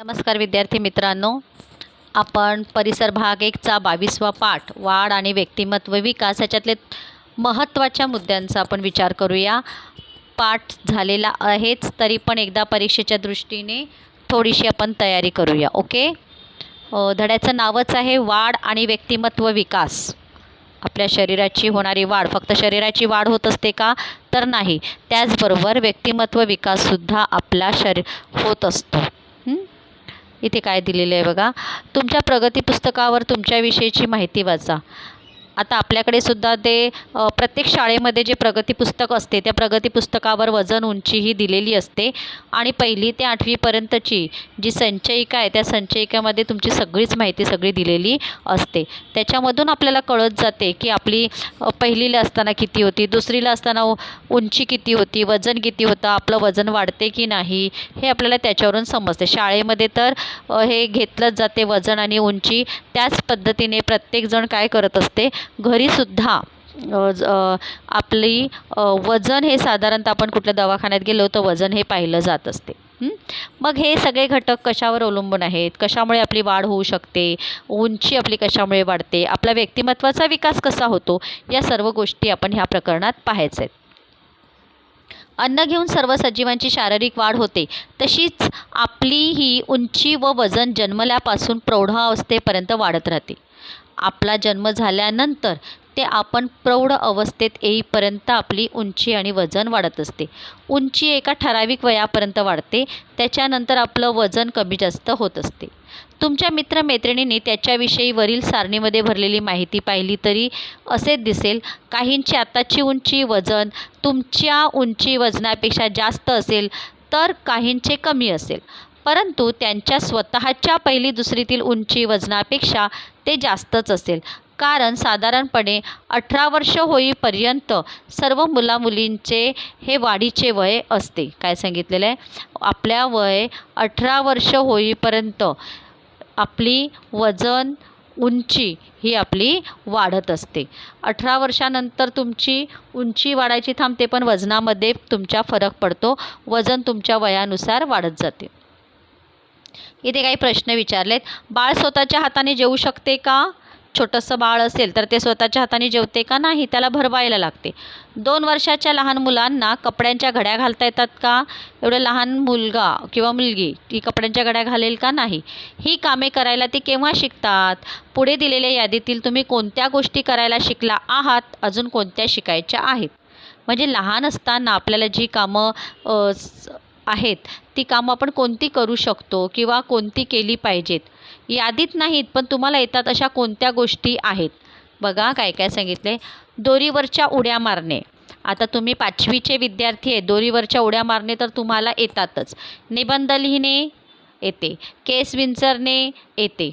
नमस्कार विद्यार्थी मित्रांनो. आपण परिसर भाग एकचा बावीसवा पाठ वाढ आणि व्यक्तिमत्व विकास ह्याच्यातले महत्त्वाच्या मुद्द्यांचा आपण विचार करूया. पाठ झालेला आहेच तरी पण एकदा परीक्षेच्या दृष्टीने थोडीशी आपण तयारी करूया ओके? धड्याचं नावच आहे वाढ आणि व्यक्तिमत्व विकास. आपल्या शरीराची होणारी वाढ फक्त शरीराची वाढ होत असते का? तर नाही. त्याचबरोबर व्यक्तिमत्व विकाससुद्धा आपला शरी होत असतो. इथे काय दिलेलं आहे बघा. तुमच्या प्रगती पुस्तकावर तुमच्याविषयीची माहिती वाचा. आता आपल्याकडे सुद्धा ते प्रत्येक शाळेमध्ये जे प्रगती पुस्तक असते त्या प्रगती पुस्तकावर वजन उंची ही दिलेली असते. आणि पहिली ते आठवीपर्यंतची जी संचयिका आहे त्या संचयिकामध्ये तुमची सगळीच माहिती सगळी दिलेली असते. त्याच्यामधून आपल्याला कळत जाते की आपली पहिलीला असताना किती होती दुसरीला असताना उंची किती होती वजन किती होतं आपलं वजन वाढते की नाही हे आपल्याला त्याच्यावरून समजते. शाळेमध्ये तर हे घेतलंच जाते वजन आणि उंची. त्याच पद्धतीने प्रत्येकजण काय करत असते घरीसुद्धा ज- आपली वजन हे साधारणतः आपण कुठल्या दवाखान्यात गेलो तर वजन हे पाहिलं जात असते. मग हे सगळे घटक कशावर अवलंबून आहेत? कशामुळे आपली वाढ होऊ शकते? उंची आपली कशामुळे वाढते? आपला व्यक्तिमत्वाचा विकास कसा होतो? या सर्व गोष्टी आपण ह्या प्रकरणात पाहायचं आहेत. अन्न घेऊन सर्व सजीवांची शारीरिक वाढ होते तशीच आपली ही उंची व वजन जन्मल्यापासून प्रौढावस्थेपर्यंत वाढत राहते. आपला जन्म झाल्यानंतर ते आपण प्रौढ अवस्थेत येईपर्यंत आपली उंची आणि वजन वाढत असते. उंची एका ठराविक वयापर्यंत वाढते त्याच्यानंतर आपलं वजन कमी जास्त होत असते. तुमच्या मित्रमैत्रिणींनी त्याच्याविषयी वरील सारणीमध्ये भरलेली माहिती पाहिली तरी असे दिसेल काहींची आत्ताची उंची वजन तुमच्या उंची वजनापेक्षा जास्त असेल तर काहींचे कमी असेल. परंतु त्यांच्या स्वतःच्या पहिली दुसरीतील उंची वजनापेक्षा ते जास्तच असेल. कारण साधारणपणे अठरा वर्ष होईपर्यंत सर्व मुलामुलींचे हे वाढीचे वय असते. काय सांगितलेलं आहे? आपल्या वय अठरा वर्ष होईपर्यंत आपली वजन उंची ही आपली वाढत असते. अठरा वर्षानंतर तुमची उंची वाढायची थांबते पण वजनामध्ये तुमच्या फरक पडतो. वजन तुमच्या वयानुसार वाढत जाते. इथे काही प्रश्न विचारलेत. बाळ स्वतःच्या हाताने जेवू शकते का? छोटंसं बाळ असेल तर ते स्वतःच्या हाताने जेवते का नाही? त्याला भरवायला लागते. दोन वर्षाच्या लहान मुलांना कपड्यांच्या घड्या घालता येतात का? एवढं लहान मुलगा किंवा मुलगी ती कपड्यांच्या घड्या घालेल का नाही? ही कामे करायला ती केव्हा शिकतात? पुढे दिलेल्या यादीतील तुम्ही कोणत्या गोष्टी करायला शिकला आहात? अजून कोणत्या शिकायच्या आहेत? म्हणजे लहान असताना आपल्याला जी कामं आहेत ती कामं आपण कोणती करू शकतो किंवा कोणती केली पाहिजेत? यादीत नाहीत पण तुम्हाला येतात अशा कोणत्या गोष्टी आहेत? बघा काय काय सांगितले. दोरीवरच्या उड्या मारणे. आता तुम्ही पाचवीचे विद्यार्थी आहे दोरीवरच्या उड्या मारणे तर तुम्हाला येतातच. निबंध लिहिणे येते. केस विंचरणे येते.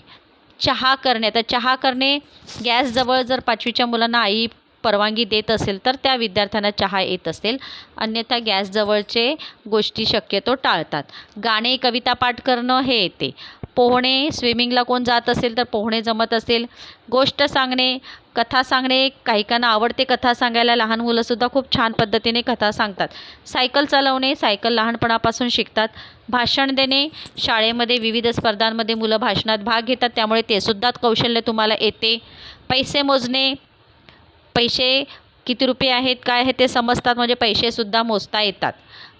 चहा करणे. तर चहा करणे गॅसजवळ जर पाचवीच्या मुलांना आई परवानगी देत असेल तर त्या विद्यार्थ्यांना चहा येत असेल. अन्यथा गॅसजवळचे गोष्टी शक्यतो टाळतात. गाणे कविता पाठ करणं हे येते. पोहणे स्विमिंगला कोण जात असेल तर पोहणे जमत असेल. गोष्ट सांगणे कथा सांगणे काहीकांना आवडते कथा सांगायला लहान मुलंसुद्धा खूप छान पद्धतीने कथा सांगतात. सायकल चालवणे सायकल लहानपणापासून शिकतात. भाषण देणे शाळेमध्ये विविध स्पर्धांमध्ये मुलं भाषणात भाग घेतात त्यामुळे तेसुद्धा कौशल्य तुम्हाला येते. पैसे मोजणे पैसे किती रुपये आहेत काय आहे ते समजतात. म्हणजे पैसेसुद्धा मोजता येतात.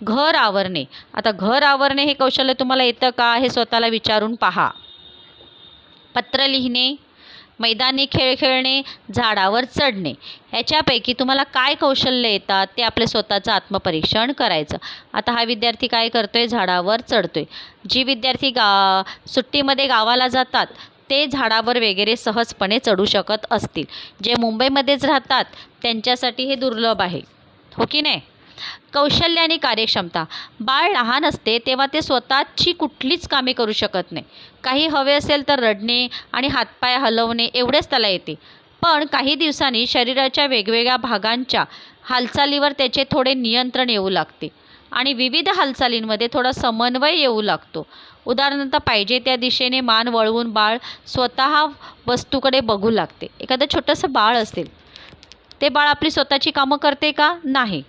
घर आवरणे. आता घर आवरणे हे कौशल्य तुम्हाला येतं का हे स्वतःला विचारून पहा. पत्र लिहिणे मैदानी खेळ खेळणे झाडावर चढणे ह्याच्यापैकी तुम्हाला काय कौशल्य येतात ते आपले स्वतःचं आत्मपरीक्षण करायचं. आता हा विद्यार्थी काय करतो आहे झाडावर चढतो आहे जी विद्यार्थी गा सुट्टीमध्ये गावाला जातात ते झाडावर वगैरे सहजपणे चढू शकत असतील. जे मुंबईमध्येच राहतात त्यांच्यासाठी हे दुर्लभ आहे. हो की नाही? कौशल्य आणि कार्यक्षमता. बाळ लहान असते तेव्हा ते स्वतःची कुठलीच कामे करू शकत नाही. काही हवे असेल तर रडणे आणि हातपाय हलवणे एवढेच त्याला येते. पण काही दिवसांनी शरीराच्या वेगवेगळ्या भागांच्या हालचालीवर त्याचे थोडे नियंत्रण येऊ लागते. आणि विविध हालचालींमध्ये थोडा समन्वय येऊ लागतो. उदाहरणार्थ पाहिजे त्या दिशेने मान वळवून बाळ स्वतः वस्तूकडे बघू लागते. एखादं छोटंसं बाळ असेल ते बाळ आपली स्वतःची कामं करते का? नाही.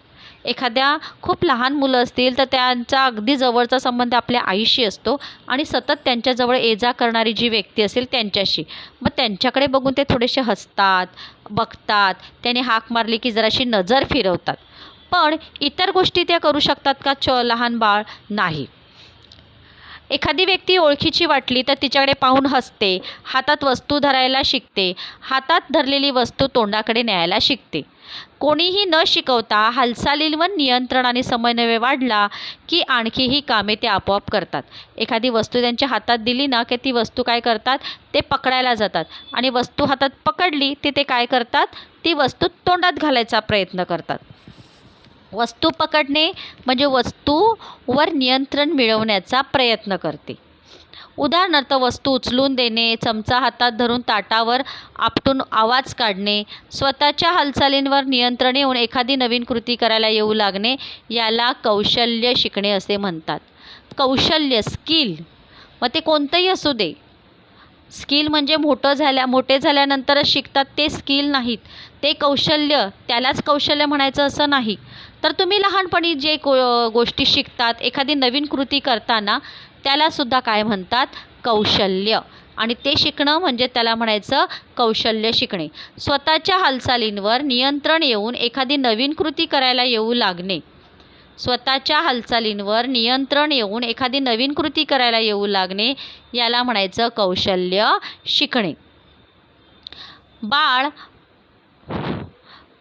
एखाद्या खूप लहान मुलं असतील तर त्यांचा अगदी जवळचा संबंध आपल्या आईशी असतो आणि सतत त्यांच्याजवळ ये जा करणारी जी व्यक्ती असेल त्यांच्याशी. मग त्यांच्याकडे बघून ते थोडेसे हसतात बघतात त्याने हाक मारली की जराशी नजर फिरवतात. पण इतर गोष्टी त्या करू शकतात का? च लहान बाळ? नाही. एखादी व्यक्ती ओळखीची वाटली तर तिच्याकडे पाहून हसते हातात वस्तू धरायला शिकते हातात धरलेली वस्तू तोंडाकडे न्यायला शिकते. कोणीही न शिकवता हालचालींवर नियंत्रण आणि समन्वय वाढला की आणखी ही कामे ते आपोआप करतात. एखादी वस्तू त्यांच्या हातात दिली ना की ती वस्तू काय करतात? ते पकडायला जातात आणि वस्तू हातात पकडली ती ते काय करतात? ती वस्तू तोंडात घालायचा प्रयत्न करतात. वस्तू पकडणे म्हणजे वस्तूवर नियंत्रण मिळवण्याचा प्रयत्न करते. उदाहरणार्थ वस्तू उचलून देणे चमचा हातात धरून ताटावर आपटून आवाज काढणे स्वतःच्या हालचालींवर नियंत्रण येऊन एखादी नवीन कृती करायला येऊ लागणे याला कौशल्य शिकणे असे म्हणतात. कौशल्य स्किल. मग ते कोणतंही असू दे. स्किल म्हणजे मोठं झाल्या मोठे झाल्यानंतरच शिकतात ते स्किल नाहीत. ते कौशल्य त्यालाच कौशल्य म्हणायचं असं नाही. तर तुम्ही लहानपणी जे को गोष्टी शिकतात एखादी नवीन कृती करताना त्यालासुद्धा काय म्हणतात? कौशल्य. आणि ते शिकणं म्हणजे त्याला म्हणायचं कौशल्य शिकणे. स्वतःच्या हालचालींवर नियंत्रण येऊन एखादी नवीन कृती करायला येऊ लागणे. स्वतःच्या हालचालींवर नियंत्रण येऊन एखादी नवीन कृती करायला येऊ लागणे याला म्हणायचं कौशल्य शिकणे. बाळ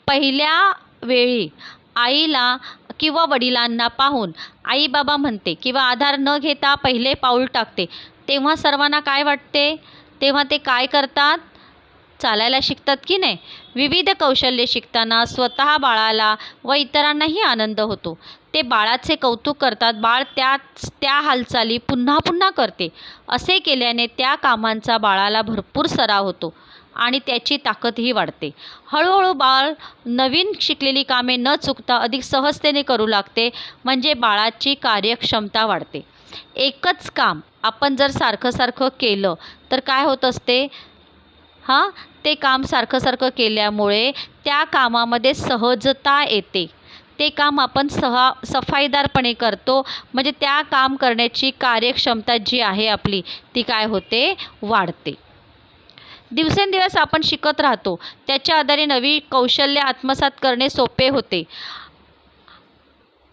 पहिल्या वेळी आईला किंवा वडिलांना पाहून आई बाबा म्हणते किंवा आधार न घेता पहिले पाऊल टाकते. तेव्हा सर्वांना काय वाटते? तेव्हा ते काय करतात? चालायला शिकतात की नाही? विविध कौशल्ये शिकताना स्वतः बाळाला व इतरांनाही आनंद होतो. ते बाळाचे कौतुक करतात. बाळ त्याच त्या हालचाली पुन्हा पुन्हा करते. असे केल्याने त्या कामांचा बाळाला भरपूर सराव होतो. आणि त्याची ताकदही वाढते. हळूहळू बाळ नवीन शिकलेली कामे न चुकता अधिक सहजतेने करू लागते म्हणजे बाळाची कार्यक्षमता वाढते. एकच काम आपण जर सारखं सारखं केलं तर काय होत असते? हां? ते काम सारखं सारखं केल्यामुळे त्या कामामध्ये सहजता येते. ते काम आपण सहा सफाईदारपणे करतो म्हणजे त्या काम करण्याची कार्यक्षमता जी आहे आपली ती काय होते? वाढते. दिवसेंदिवस आपण शिकत राहतो. त्याच्या आधारे नवी कौशल्य आत्मसात करणे सोपे होते.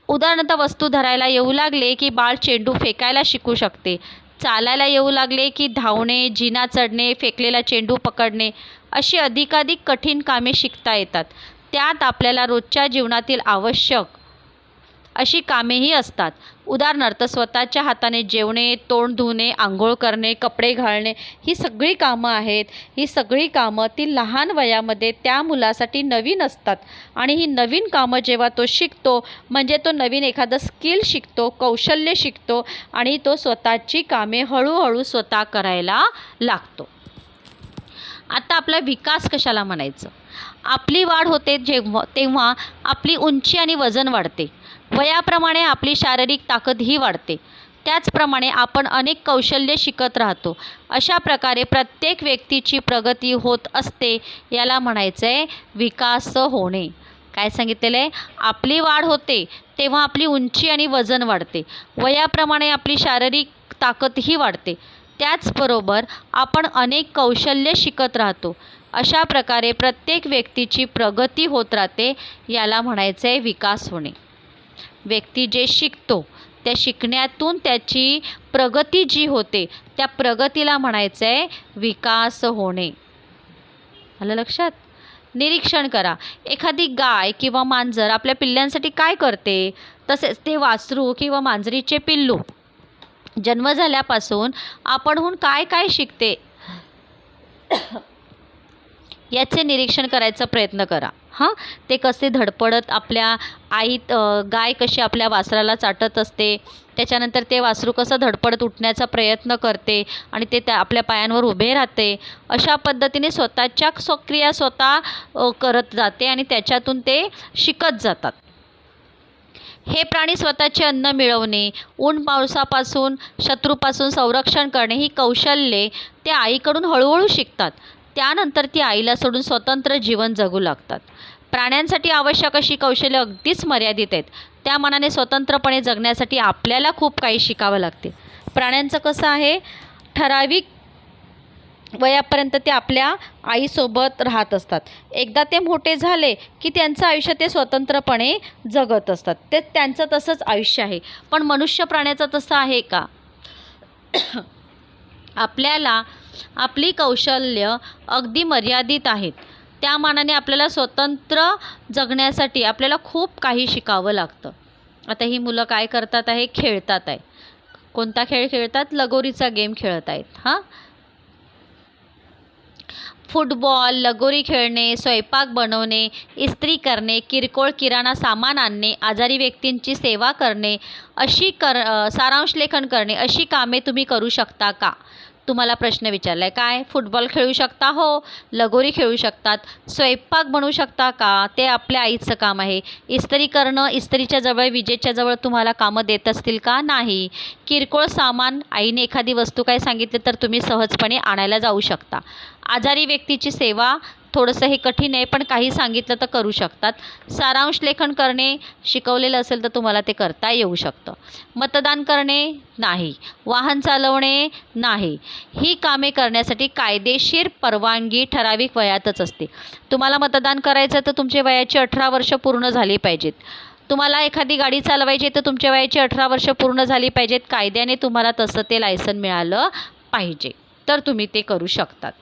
उदाहरणार्थ वस्तू धरायला येऊ लागले की बाळ चेंडू फेकायला शिकू शकते. चालायला येऊ लागले की धावणे जिना चढणे फेकलेला चेंडू पकडणे अशी अधिकाधिक कठीण कामे शिकता येतात. त्यात आपल्याला रोजच्या जीवनातील आवश्यक अशी कामेही असतात. उदाहरणार्थ स्वतःच्या हाताने जेवणे तोंड धुणे आंघोळ करणे कपडे घालणे ही सगळी कामं आहेत. ही सगळी कामं ती लहान वयामध्ये त्या मुलासाठी नवीन असतात. आणि ही नवीन कामं जेव्हा तो शिकतो म्हणजे तो नवीन एखादं स्किल शिकतो कौशल्य शिकतो आणि तो स्वतःची कामे हळूहळू स्वतः करायला लागतो. आता आपला विकास कशाला म्हणायचं? आपली वाढ होते जेव्हा तेव्हा आपली उंची आणि वजन वाढते. वयाप्रमाणे आपली शारीरिक ताकदही वाढते. त्याचप्रमाणे आपण अनेक कौशल्ये शिकत राहतो. अशा प्रकारे प्रत्येक व्यक्तीची प्रगती होत असते याला म्हणायचं आहे विकास होणे. काय सांगितलेलं आहे आपली वाढ होते तेव्हा आपली उंची आणि वजन वाढते. वयाप्रमाणे आपली शारीरिक ताकदही वाढते. त्याचबरोबर आपण अनेक कौशल्ये शिकत राहतो. अशा प्रकारे प्रत्येक व्यक्तीची प्रगती होत राहते याला म्हणायचं आहे विकास होणे. व्यक्ती जे शिकतो त्या शिकण्यातून त्याची प्रगती जी होते त्या प्रगतीला म्हणायचं आहे विकास होणे. आलं लक्षात? निरीक्षण करा. एखादी गाय किंवा मांजर आपल्या पिल्ल्यांसाठी काय करते? तसेच ते वासरू किंवा मांजरीचे पिल्लू. जन्म झाल्यापासून आपणहून काय काय शिकते? याचे निरीक्षण करायचा प्रयत्न करा. हां? ते कसे धडपडत आपल्या आई गाय कशी आपल्या वासराला चाटत असते त्याच्यानंतर ते वासरू कसं धडपडत उठण्याचा प्रयत्न करते आणि ते त्या आपल्या पायांवर उभे राहते अशा पद्धतीने स्वतःच्या स्वक्रिया स्वतः करत जाते आणि त्याच्यातून ते शिकत जातात. हे प्राणी स्वतःचे अन्न मिळवणे ऊन पावसापासून शत्रूपासून संरक्षण करणे ही कौशल्ये ते आईकडून हळूहळू शिकतात. त्यानंतर ती आईला सोडून स्वतंत्र जीवन जगू लागतात. प्राण्यांसाठी आवश्यक अशी कौशल्य अगदीच मर्यादित आहेत. त्या मानाने स्वतंत्रपणे जगण्यासाठी आपल्याला खूप काही शिकावं लागते. प्राण्यांचं कसं आहे? ठराविक वयापर्यंत ते आपल्या आईसोबत राहत असतात. एकदा ते मोठे झाले की त्यांचं आयुष्य ते स्वतंत्रपणे जगत असतात. ते त्यांचं तसंच आयुष्य आहे. पण मनुष्य प्राण्याचं तसं आहे का? आपल्याला आपली कौशल्य अगदी मर्यादित आहेत. त्या मानाने आपल्याला स्वतंत्र जगण्यासाठी आपल्याला खूप काही शिकावं लागतं. आता ही मुलं काय करतात आहे? खेळतात आहे. कोणता खेळ खेळतात? लगोरीचा गेम खेळत आहेत. हां? फुटबॉल लगोरी खेळणे स्वयंपाक बनवणे इस्त्री करणे किरकोळ किराणा सामान आणणे आजारी व्यक्तींची सेवा करणे अशी कर सारांश लेखन करणे अशी कामे तुम्ही करू शकता का? तुम्हाला प्रश्न विचारला आहे काय? फुटबॉल खेळू शकता? हो. लगोरी खेळू शकतात. स्वयंपाक बनवू शकता का? ते आपल्या आईचं काम आहे. इस्त्री करणं इस्त्रीच्या जवळ विजेच्या जवळ तुम्हाला कामं देत असतील का? नाही. किरकोळ सामान आईने एखादी वस्तू काय सांगितली तर तुम्ही सहजपणे आणायला जाऊ शकता. आजारी व्यक्तीची सेवा थोडंसं हे कठीण आहे पण काही सांगितलं तर करू शकतात. सारांश लेखन करणे शिकवलेलं असेल तर तुम्हाला ते करता येऊ शकतं. मतदान करणे नाही. वाहन चालवणे नाही. ही कामे करण्यासाठी कायदेशीर परवानगी ठराविक वयातच असते. तुम्हाला मतदान करायचं तर तुमच्या वयाची अठरा वर्ष पूर्ण झाली पाहिजेत. तुम्हाला एखादी गाडी चालवायची तर तुमच्या वयाची अठरा वर्ष पूर्ण झाली पाहिजेत. कायद्याने तुम्हाला तसं ते लायसन मिळालं पाहिजे. तर तुम्ही ते करू शकतात.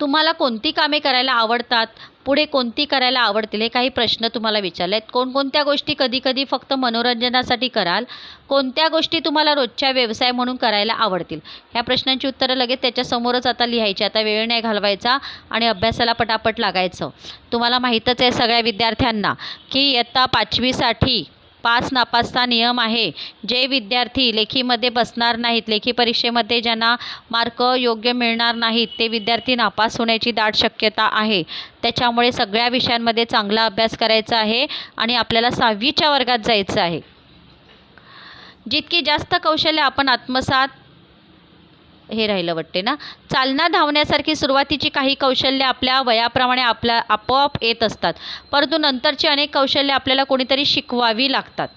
तुम्हाला कोणती कामे करायला आवडतात? पुढे कोणती करायला आवडतील? हे काही प्रश्न तुम्हाला विचारले आहेत कोणकोणत्या गोष्टी कधीकधी फक्त मनोरंजनासाठी कराल? कोणत्या गोष्टी तुम्हाला रोजच्या व्यवसाय म्हणून करायला आवडतील? ह्या प्रश्नांची उत्तरं लगेच त्याच्यासमोरच आता लिहायची. आता वेळ नाही घालवायचा आणि अभ्यासाला पटापट लागायचं. तुम्हाला माहीतच आहे सगळ्या विद्यार्थ्यांना की इयत्ता पाचवीसाठी पास नापासचा नियम आहे. जे विद्यार्थी लेखीमध्ये बसणार नाहीत लेखी परीक्षेमध्ये ज्यांना मार्क योग्य मिळणार नाहीत ते विद्यार्थी नापास होण्याची दाट शक्यता आहे. त्याच्यामुळे सगळ्या विषयांमध्ये चांगला अभ्यास करायचा आहे आणि आपल्याला सहावीच्या वर्गात जायचं आहे. जितकी जास्त कौशल्य आपण आत्मसात हे राहिलं वाटते ना? चालना धावण्यासारखी सुरुवातीची काही कौशल्य आपल्या वयाप्रमाणे आपल्या आपोआप येत असतात. परंतु नंतरची अनेक कौशल्य आपल्याला कोणीतरी शिकवावी लागतात.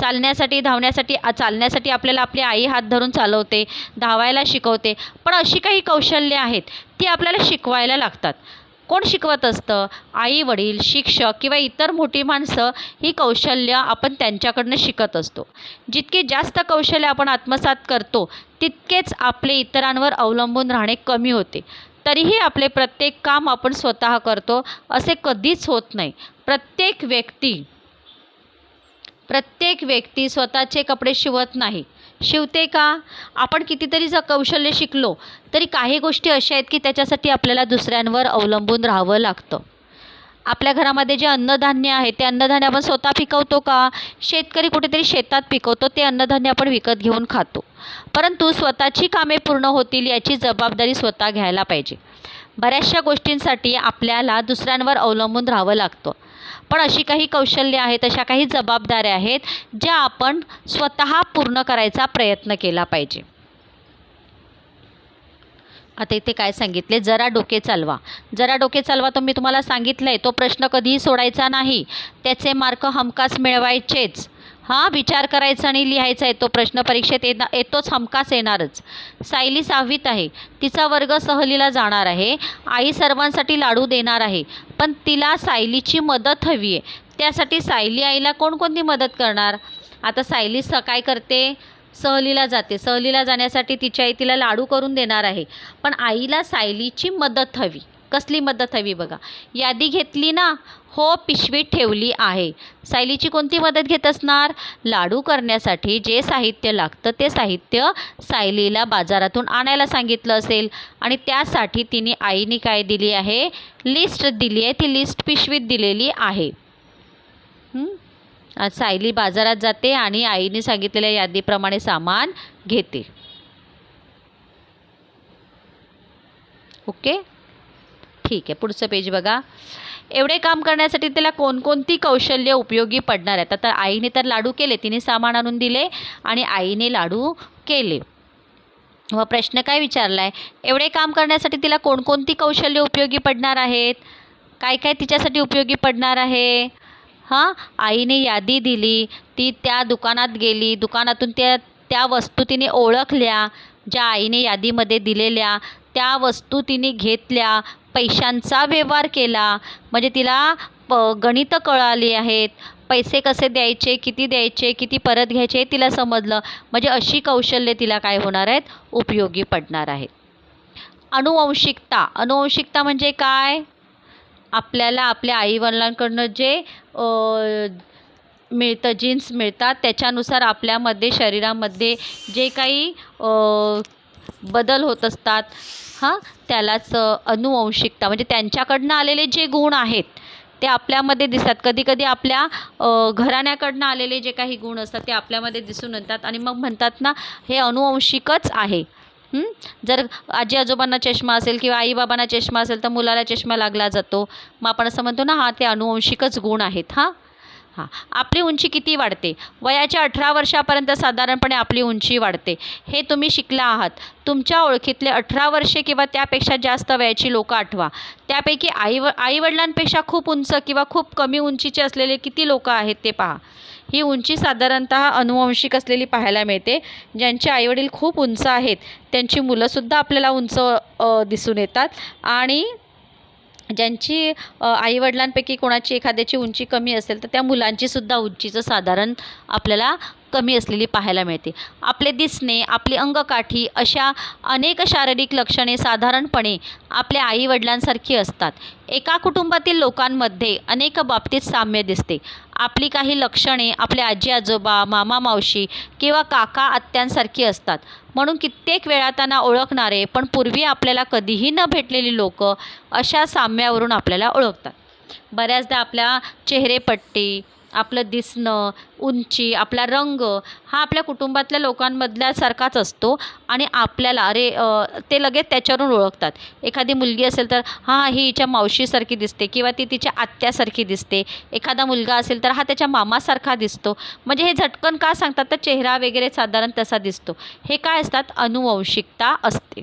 चालण्यासाठी धावण्यासाठी चालण्यासाठी आपल्याला आपली आई हात धरून चालवते धावायला शिकवते. पण अशी काही कौशल्य आहेत ती आपल्याला शिकवायला लागतात. कोण शिकवत असतं? आई वडील शिक्षक किंवा इतर मोठी माणसं ही कौशल्य आपण त्यांच्याकडनं शिकत असतो. जितके जास्त कौशल्य आपण आत्मसात करतो तितकेच आपले इतरांवर अवलंबून राहणे कमी होते. तरीही आपले प्रत्येक काम आपण स्वतः करतो असे कधीच होत नाही. प्रत्येक व्यक्ती प्रत्येक व्यक्ती स्वतःचे कपडे शिवत नाही. शिवते का? आपण कितीतरी जर कौशल्य शिकलो तरी काही गोष्टी अशा आहेत की त्याच्यासाठी आपल्याला दुसऱ्यांवर अवलंबून राहावं लागतं. आपल्या घरामध्ये जे अन्नधान्य आहे ते अन्नधान्य आपण स्वतः पिकवतो का? शेतकरी कुठेतरी शेतात पिकवतो ते अन्नधान्य आपण विकत घेऊन खातो. परंतु स्वतःची कामे पूर्ण होतील याची जबाबदारी स्वतः घ्यायला पाहिजे. बऱ्याचशा गोष्टींसाठी आपल्याला दुसऱ्यांवर अवलंबून राहावं लागतं. पण अशी काही कौशल्य आहेत अशा काही जबाबदाऱ्या आहेत ज्या आपण स्वतः पूर्ण करायचा प्रयत्न केला पाहिजे. आता इथे काय सांगितले? जरा डोके चालवा. जरा डोके चालवा तो मी तुम्हाला सांगितलं आहे तो प्रश्न कधीही सोडायचा नाही. त्याचे मार्क हमखास मिळवायचेच. हां विचार करायचा आणि लिहायचा आहे तो प्रश्न परीक्षेत येणार येतोच हमखास येणारच. सायली सहावीत आहे. तिचा वर्ग सहलीला जाणार आहे. आई सर्वांसाठी लाडू देणार आहे. पण तिला सायलीची मदत हवी आहे. त्यासाठी सायली आईला कोणकोणती मदत करणार? आता सायली स काय करते? सहलीला जाते. सहलीला जाण्यासाठी तिची आई तिला लाडू करून देणार आहे. पण आईला सायलीची मदत हवी. कसली मदत हवी बघा. यादी घेतली ना हो पिशवीत ठेवली आहे. सायलीची कोणती मदत घेत असणार? लाडू करण्यासाठी जे साहित्य लागतं ते साहित्य सायलीला बाजारातून आणायला सांगितलं असेल. आणि त्यासाठी तिने आईने काय दिली आहे? लिस्ट दिली आहे. ती लिस्ट पिशवीत दिलेली आहे. सायली बाजारात जाते आणि आईने सांगितलेल्या यादीप्रमाणे सामान घेते. ओके? ठीक आहे. पुढचं पेज बघा. एवढे काम करण्यासाठी त्याला कोणकोणती कौशल्य उपयोगी पडणार आहेत? आता आईने तर लाडू केले तिने सामान आणून दिले आणि आईने लाडू केले. व प्रश्न काय विचारला आहे एवढे काम करण्यासाठी तिला कोणकोणती कौशल्य उपयोगी पडणार आहेत? काय काय तिच्यासाठी उपयोगी पडणार आहे? हां? आईने यादी दिली ती त्या दुकानात गेली दुकानातून त्या त्या वस्तू तिने ओळखल्या ज्या आईने यादीमध्ये दिलेल्या त्या वस्तू तिने घेतल्या पैशांचा व्यवहार केला. म्हणजे तिला प गणितं कळाली आहेत. पैसे कसे द्यायचे किती द्यायचे किती परत घ्यायचे हे तिला समजलं. म्हणजे अशी कौशल्ये तिला काय होणार आहेत? उपयोगी पडणार आहेत. अनुवंशिकता. अनुवंशिकता म्हणजे काय? आपल्याला आपल्या आईवडिलांकडून जे मिळतं जीन्स मिळतात त्याच्यानुसार आपल्यामध्ये शरीरामध्ये जे काही बदल होत असतात. हां? त्यालाच अनुवंशिकता म्हणजे त्यांच्याकडनं आलेले जे गुण आहेत ते आपल्यामध्ये दिसतात. कधी कधी आपल्या घराण्याकडून आलेले जे काही गुण असतात ते आपल्यामध्ये दिसून येतात आणि मग म्हणतात ना हे अनुवंशिकच आहे. जर आजी आजोबांना चष्मा असेल किंवा आई बाबांना चष्मा असेल तर मुलाला चष्मा लागला जातो. मग आपण असं म्हणतो ना हा ते अनुवंशिकच गुण आहेत. हां? हां. आपली उंची किती वाढते? वयाच्या अठरा वर्षापर्यंत साधारणपणे आपली उंची वाढते. हे तुम्ही शिकला आहात. तुमच्या ओळखीतले अठरा वर्षे किंवा त्यापेक्षा जास्त वयाची लोकं आठवा. त्यापैकी आई व आईवडिलांपेक्षा खूप उंच किंवा खूप कमी उंचीचे असलेले किती लोकं आहेत ते पहा. ही उंची साधारणतः अनुवंशिक असलेली पाहायला मिळते. ज्यांचे आईवडील खूप उंच आहेत त्यांची मुलंसुद्धा आपल्याला उंच दिसून येतात. आणि ज्यांची आईवडिलांपैकी कोणाची एखाद्याची उंची कमी असेल तर त्या मुलांचीसुद्धा उंचीचं साधारण आपल्याला कमी असलेली पाहायला मिळते. आपले दिसणे आपली अंगकाठी अशा अनेक शारीरिक लक्षणे साधारणपणे आपल्या आईवडिलांसारखी असतात. एका कुटुंबातील लोकांमध्ये अनेक बाबतीत साम्य दिसते. आपली काही लक्षणे आपल्या आजी आजोबा मामा मावशी किंवा काका आत्यांसारखी असतात. म्हणून कित्येक वेळा त्यांना ओळखणारे पण पूर्वी आपल्याला कधीही न भेटलेली लोकं अशा साम्यावरून आपल्याला ओळखतात. बऱ्याचदा आपल्या चेहरेपट्टी आपलं दिसणं उंची आपला रंग हा आपल्या कुटुंबातल्या लोकांमधल्यासारखाच असतो आणि आपल्याला अरे ते लगेच त्याच्यावरून ओळखतात. एखादी मुलगी असेल तर हां ही हिच्या मावशीसारखी दिसते किंवा ती तिच्या आत्यासारखी दिसते. एखादा मुलगा असेल तर हा त्याच्या मामासारखा दिसतो. म्हणजे हे झटकन का सांगतात? तर चेहरा वगैरे साधारण तसा दिसतो. हे काय असतात? अनुवंशिकता असते.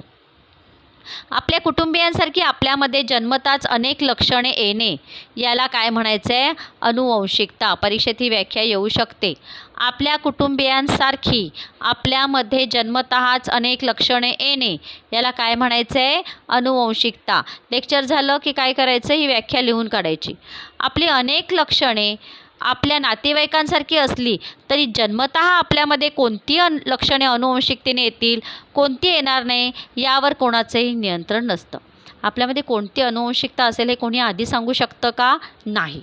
आपल्या कुटुंबियांसारखी आपल्यामध्ये जन्मताच अनेक लक्षणे येणे याला काय म्हणायचं आहे अनुवंशिकता. परीक्षेत ही व्याख्या येऊ शकते. आपल्या कुटुंबियांसारखी आपल्यामध्ये जन्मतःच अनेक लक्षणे येणे याला काय म्हणायचं आहे अनुवंशिकता. लेक्चर झालं की काय करायचं? ही व्याख्या लिहून काढायची. आपली अनेक लक्षणे आपल्या नातेवाईकांसारखी असली तरी जन्मतः आपल्यामध्ये कोणती अन लक्षणे अनुवंशिकतेने येतील कोणती येणार नाही यावर कोणाचंही नियंत्रण नसतं. आपल्यामध्ये कोणती अनुवंशिकता असेल हे कोणी आधी सांगू शकतं का? नाही.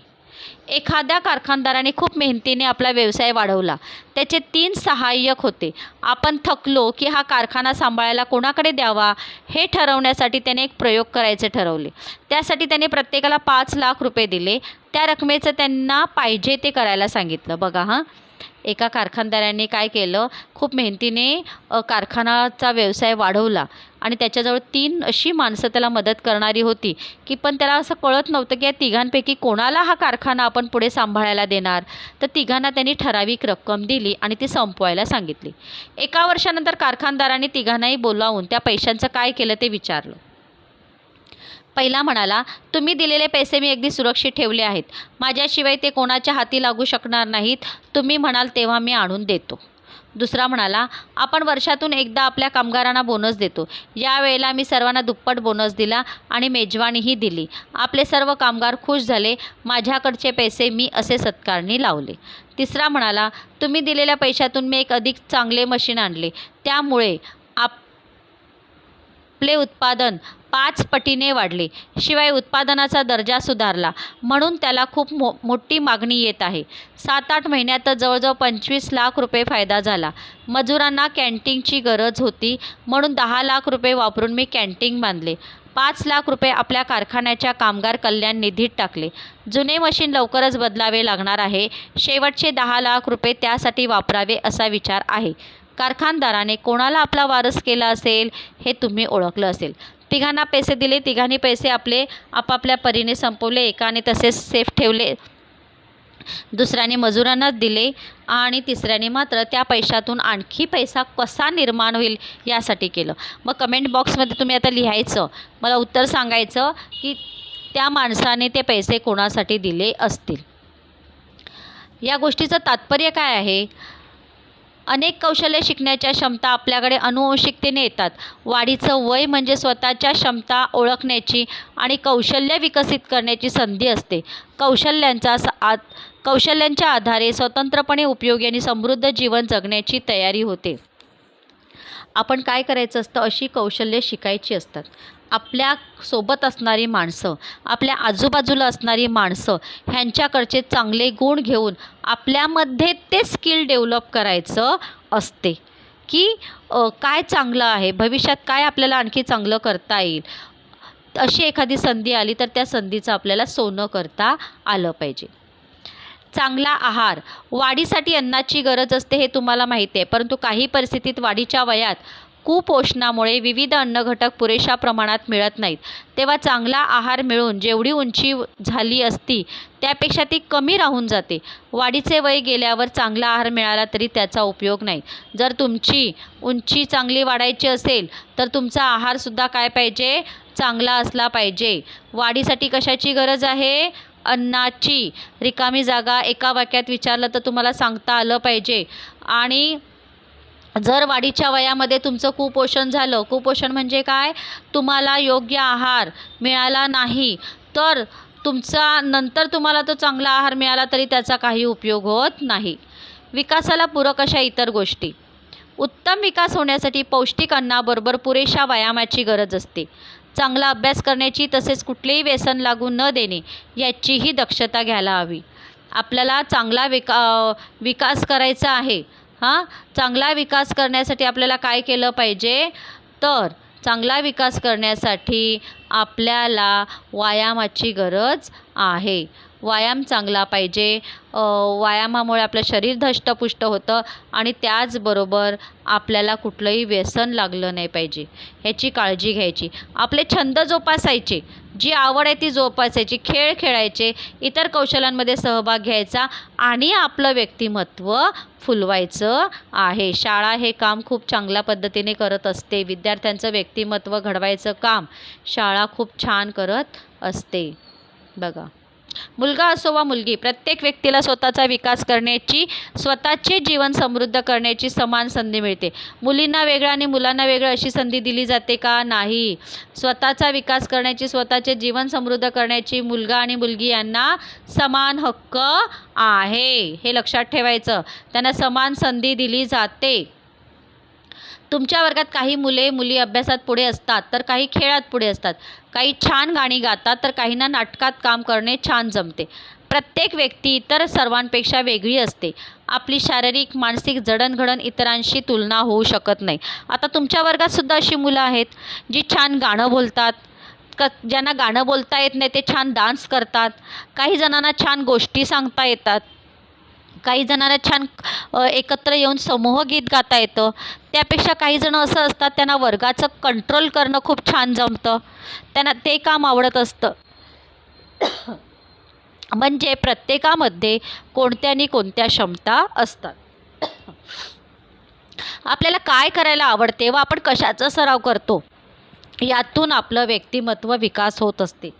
एखाद्या कारखानदाराने खूप मेहनतीने आपला व्यवसाय वाढवला. त्याचे तीन सहाय्यक होते. आपण थकलो की हा कारखाना सांभाळायला कोणाकडे द्यावा? हे ठरवण्यासाठी त्याने एक प्रयोग करायचे ठरवले. त्यासाठी त्याने प्रत्येकाला पाच लाख रुपये दिले. त्या रकमेचं त्यांना पाहिजे ते करायला सांगितलं. बघा हां. एका कारखानदाराने काय केलं? खूप मेहनतीने कारखानाचा व्यवसाय वाढवला आणि त्याच्याजवळ तीन अशी माणसं त्याला मदत करणारी होती की पण त्याला असं कळत नव्हतं की या तिघांपैकी कोणाला हा कारखाना आपण पुढे सांभाळायला देणार. तर तिघांना त्यांनी ठराविक रक्कम दिली आणि ती संपवायला सांगितली. एका वर्षानंतर कारखानदाराने तिघांनाही बोलावून त्या पैशांचं काय केलं ते विचारलं. पहिला म्हणाला तुम्ही दिलेले पैसे मी अगदी सुरक्षित ठेवले आहेत. माझ्याशिवाय ते कोणाच्या हाती लागू शकणार नाहीत. तुम्ही म्हणाल तेव्हा मी आणून देतो. दुसरा म्हणाला आपण वर्षातून एकदा आपल्या कामगारांना बोनस देतो. यावेळेला मी सर्वांना दुप्पट बोनस दिला आणि मेजवानीही दिली. आपले सर्व कामगार खुश झाले. माझ्याकडचे पैसे मी असे सत्कारणी लावले. तिसरा म्हणाला तुम्ही दिलेल्या पैशातून मी एक अधिक चांगले मशीन आणले. त्यामुळे आपले उत्पादन पाच पटीने वाढले. शिवाय उत्पादनाचा दर्जा सुधारला. म्हणून त्याला खूप मो मोठी मागणी येत आहे. सात आठ महिन्यातच जवळजवळ पंचवीस लाख रुपये फायदा झाला. मजुरांना कॅन्टीनची गरज होती. म्हणून दहा लाख रुपये वापरून मी कॅन्टीन बांधले. पाच लाख रुपये आपल्या कारखान्याच्या कामगार कल्याण निधीत टाकले. जुने मशीन लवकरच बदलावे लागणार आहे. शेवटचे दहा लाख रुपये त्यासाठी वापरावे असा विचार आहे. कारखानदाराने कोणाला आपला वारस केला असेल हे तुम्ही ओळखलं असेल. तिघांना पैसे दिले तिघांनी पैसे आपले आपापल्या परीने संपवले एकाने तसेच सेफ ठेवले. दुसऱ्याने मजुरांनाच दिले आणि तिसऱ्याने मात्र त्या पैशातून आणखी पैसा कसा निर्माण होईल यासाठी केलं. मग कमेंट बॉक्समध्ये तुम्ही आता लिहायचं. मला उत्तर सांगायचं की त्या माणसाने ते पैसे कोणासाठी दिले असतील? या गोष्टीचं तात्पर्य काय आहे? अनेक कौशल्य शिकण्याच्या क्षमता आपल्याकडे अनुवंशिकतेने येतात. वाढीचं वय म्हणजे स्वतःच्या क्षमता ओळखण्याची आणि कौशल्य विकसित करण्याची संधी असते. कौशल्यांचा स आ कौशल्यांच्या आधारे स्वतंत्रपणे उपयोगी आणि समृद्ध जीवन जगण्याची तयारी होते. आपण काय करायचं असतं? अशी कौशल्ये शिकायची असतात. आपल्यासोबत असणारी माणसं आपल्या आजूबाजूला असणारी माणसं ह्यांच्याकडचे चांगले गुण घेऊन आपल्यामध्ये ते स्किल डेव्हलप करायचं असते. की काय चांगलं आहे? भविष्यात काय आपल्याला आणखी चांगलं करता येईल? अशी एखादी संधी आली तर त्या संधीचं आपल्याला सोनं करता आलं पाहिजे. चांगला आहार वाढीसाठी अन्नाची गरज असते हे तुम्हाला माहिती आहे परंतु काही परिस्थितीत वाढीच्या वयात कुपोषणामुळे विविध अन्नघटक पुरेशा प्रमाणात मिळत नाहीत. तेव्हा चांगला आहार मिळून जेवढी उंची झाली असती त्यापेक्षा ती कमी राहून जाते. वाढीचे वय गेल्यावर चांगला आहार मिळाला तरी त्याचा उपयोग नाही. जर तुमची उंची चांगली वाढायची असेल तर तुमचा आहारसुद्धा काय पाहिजे? चांगला असला पाहिजे. वाढीसाठी कशाची गरज आहे? अन्नाची. रिकामी जागा एका वाक्यात विचारलं तर तुम्हाला सांगता आलं पाहिजे. आणि जर वाढीच्या वयामध्ये तुमचं कुपोषण झालं कुपोषण म्हणजे काय? तुम्हाला योग्य आहार मिळाला नाही तर तुमचा नंतर तुम्हाला तो चांगला आहार मिळाला तरी त्याचा काही उपयोग होत नाही. विकासाला पूरक अशा इतर गोष्टी. उत्तम विकास होण्यासाठी पौष्टिक अन्नाबरोबर पुरेशा व्यायामाची गरज असते. चांगला अभ्यास करण्याची तसेच कुठलेही व्यसन लागू न देणे याचीही दक्षता घ्यायला हवी. आपल्याला चांगला विका विकास करायचा आहे. हां चांगला विकास करण्यासाठी आपल्याला काय केलं पाहिजे? तर चांगला विकास करण्यासाठी आपल्याला व्यायामाची गरज आहे. व्यायाम चांगला पाहिजे. व्यायामामुळे आपलं शरीर धष्टपुष्ट होतं आणि त्याचबरोबर आपल्याला कुठलंही व्यसन लागलं नाही पाहिजे. ह्याची काळजी घ्यायची. आपले छंद जोपासायचे. जी आवड आहे ती जोपासायची खेळ खेळायचे इतर कौशल्यांमध्ये सहभाग घ्यायचा आणि आपलं व्यक्तिमत्व फुलवायचं आहे. शाळा हे काम खूप चांगल्या पद्धतीने करत असते. विद्यार्थ्यांचं व्यक्तिमत्व घडवायचं काम शाळा खूप छान करत असते. बघा. मुलगा असो वा मुलगी प्रत्येक व्यक्तीला स्वतःचा विकास करण्याची स्वतःचे जीवन समृद्ध करण्याची समान संधी मिळते. मुलींना वेगळं आणि मुलांना वेगळं अशी संधी दिली जाते का? नाही. स्वतःचा विकास करण्याची स्वतःचे जीवन समृद्ध करण्याची मुलगा आणि मुलगी यांना समान हक्क आहे. हे लक्षात ठेवायचं. त्यांना समान संधी दिली जाते. तुमच्या वर्गात काही मुले मुली अभ्यासात पुढे असतात तर काही खेळात पुढे असतात. काही छान गाणी गातात तर काहींना नाटकात काम करणे छान जमते. प्रत्येक व्यक्ती इतर सर्वांपेक्षा वेगळी असते. आपली शारीरिक मानसिक जडणघडण इतरांशी तुलना होऊ शकत नाही. आता तुमच्या वर्गात सुद्धा अशी मुलं आहेत जी छान गाणं बोलतात. क ज्यांना गाणं बोलता येत नाही ते छान डान्स करतात. काही जणांना छान गोष्टी सांगता येतात. काही जणांना छान एकत्र येऊन समूह गीत गाता येतं. त्यापेक्षा काही जणं असं असतात त्यांना वर्गाचं कंट्रोल करणं खूप छान जमतं. त्यांना ते काम आवडत असतं. म्हणजे प्रत्येकामध्ये कोणत्या आणि कोणत्या क्षमता असतात. आपल्याला काय करायला आवडते व आपण कशाचा सराव करतो यातून आपलं व्यक्तिमत्व विकास होत असते.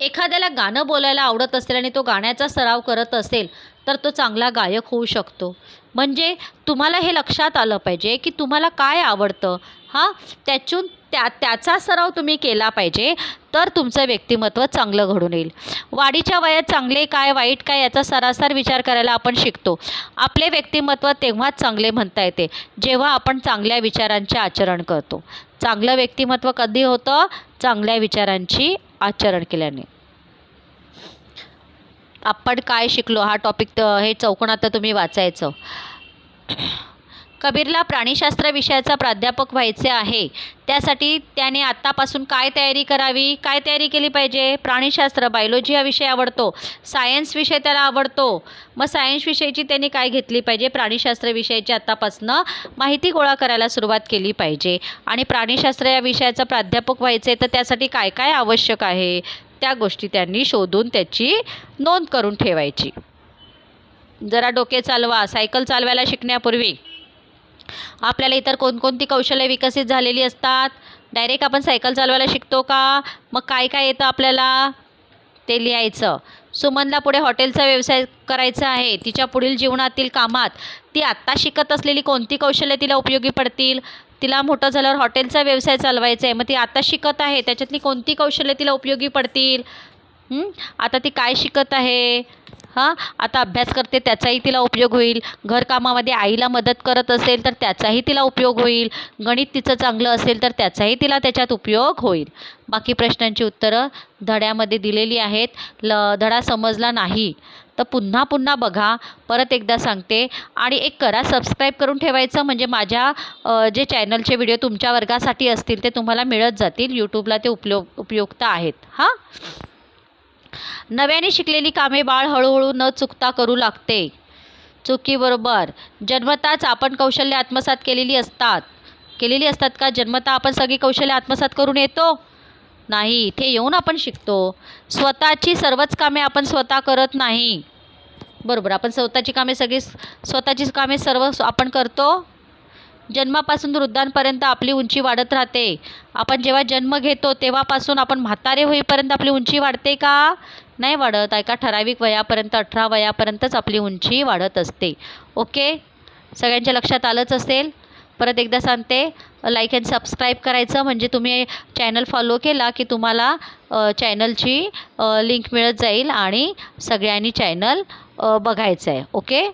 एखाद्याला गाणं बोलायला आवडत असेल आणि तो गाण्याचा सराव करत असेल तर तो चांगला गायक होऊ शकतो. म्हणजे तुम्हाला हे लक्षात आलं पाहिजे की तुम्हाला काय आवडतं. हां त्यातून त्या त्याचा सराव तुम्ही केला पाहिजे तर तुमचं व्यक्तिमत्व चांगलं घडून येईल. वाढीच्या वयात चांगले काय वाईट काय याचा सरासर विचार करायला आपण शिकतो. आपले व्यक्तिमत्व तेव्हाच चांगले म्हणता येते जेव्हा आपण चांगल्या विचारांचे आचरण करतो. चांगलं व्यक्तिमत्व कधी होतं? चांगल्या विचारांची आचरण केल्याने. आपण काय शिकलो? हा टॉपिक तर हे चौकोनात तुम्ही वाचायचं. कबीरला प्राणीशास्त्र विषयाचा प्राध्यापक व्हायचे आहे. त्यासाठी त्याने आत्तापासून काय तयारी करावी? काय तयारी केली पाहिजे? प्राणीशास्त्र बायोलॉजी हा विषय आवडतो. सायन्स विषय त्याला आवडतो. मग सायन्स विषयाची त्यांनी काय घेतली पाहिजे? प्राणीशास्त्र विषयाची आत्तापासनं माहिती गोळा करायला सुरुवात केली पाहिजे. आणि प्राणीशास्त्र या विषयाचा प्राध्यापक व्हायचे तर त्यासाठी काय काय आवश्यक आहे? त्या गोष्टी त्यांनी शोधून त्याची नोंद करून ठेवायची. जरा डोके चालवा. सायकल चालवायला शिकण्यापूर्वी आपल्याला इतर कोणकोणती कौशल्य विकसित झालेली असतात? डायरेक्ट आपण सायकल चालवायला शिकतो का? मग काय काय येतं आपल्याला? ते लिहायचं. सुमनला पुढे हॉटेलचा व्यवसाय करायचा आहे. तिच्या पुढील जीवनातील कामात ती आत्ता शिकत असलेली कोणती कौशल्य तिला उपयोगी पडतील? तिला मोठं झाल्यावर हॉटेलचा व्यवसाय चालवायचा आहे. मग ती आता शिकत आहे. त्याच्यातली कोणती कौशल्य तिला उपयोगी पडतील? आता ती काय शिकत आहे? हां आता अभ्यास करते त्याचाही तिला उपयोग होईल. घरकामामध्ये आईला मदत करत असेल तर त्याचाही तिला उपयोग होईल. गणित तिचं चांगलं असेल तर त्याचाही तिला त्याच्यात उपयोग होईल. बाकी प्रश्नांची उत्तरं धड्यामध्ये दिलेली आहेत. ल धडा समजला नाही. तर पुन्हा पुन्हा बघा. परत एकदा सांगते. आणि एक करा सबस्क्राईब करून ठेवायचं. म्हणजे माझ्या जे चॅनलचे व्हिडिओ तुमच्या वर्गासाठी असतील ते तुम्हाला मिळत जातील. यूट्यूबला ते उपयोग उपयुक्त आहेत. हां? नव्याने शिकलेली कामे बाळ हळूहळू न चुकता करू लागते. चुकीबरोबर जन्मताच आपण कौशल्य आत्मसात केलेली असतात. केलेली असतात का? जन्मता आपण सगळी कौशल्य आत्मसात करून येतो? नाही. इथे येऊन आपण शिकतो. स्वतःची सर्वच कामे आपण स्वतः करत नाही. बरोबर. आपण स्वतःची कामे सगळी स्वतःची कामे सर्व आपण करतो? जन्मापासून वृद्धांपर्यंत आपली उंची वाढत राहते. आपण जेव्हा जन्म घेतो तेव्हापासून आपण म्हातारे होईपर्यंत आपली उंची वाढते का? नाही वाढत. एका ठराविक वयापर्यंत अठरा वयापर्यंतच आपली उंची वाढत असते. ओके? सगळ्यांच्या लक्षात आलंच असेल? परत एकदा सांगते. लाईक अँड सबस्क्राईब करायचं म्हणजे तुम्ही चॅनल फॉलो केला की तुम्हाला चॅनलची लिंक मिळत जाईल आणि सगळ्यांनी चॅनल बघायचं आहे ओके?